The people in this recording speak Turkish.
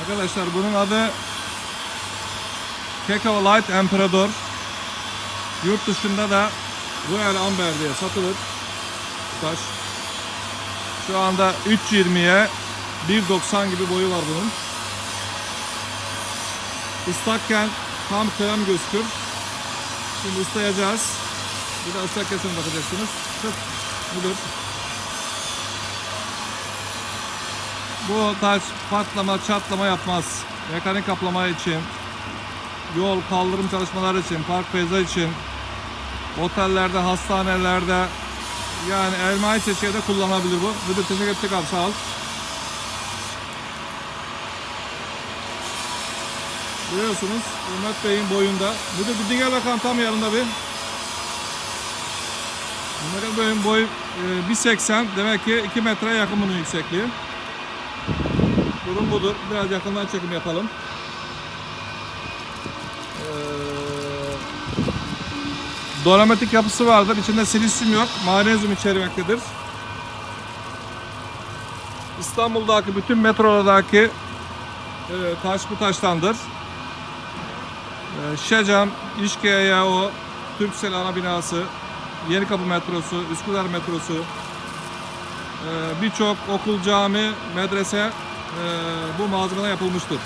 Arkadaşlar bunun adı Kekao Light Emperador. Yurt dışında da Royal Amber diye satılır. Taş. Şu anda 3.20'ye 1.90 gibi boyu var bunun. Islakken tam krem gözükür. Şimdi ıslayacağız. Bir de ıslak kesin bakacaksınız. Tık. Budur. Bu taş patlama, çatlama yapmaz. Mekanik kaplama için, yol, kaldırım çalışmaları için, park peyzaj için, otellerde, hastanelerde, yani elmayı çeşide kullanılabilir bu. De teşekkür ettik abi sağ ol. Görüyorsunuz Ümmet Bey'in boyunda. De bir gel bakalım tam yanında bir. Ümmet Bey'in boyu e, 1.80 demek ki 2 metreye yakın bunun yüksekliği. Durum budur. Biraz yakından çekim yapalım. Ee, Dolamatik yapısı vardır. İçinde silisyum yok. Magnezyum içermektedir. İstanbul'daki bütün metrolardaki e, taş bu taştandır. E, Şecam, İşkeyao, Türksel ana binası, Yenikapı metrosu, Üsküdar metrosu, e, birçok okul, cami, medrese e, bu malzemeden yapılmıştır.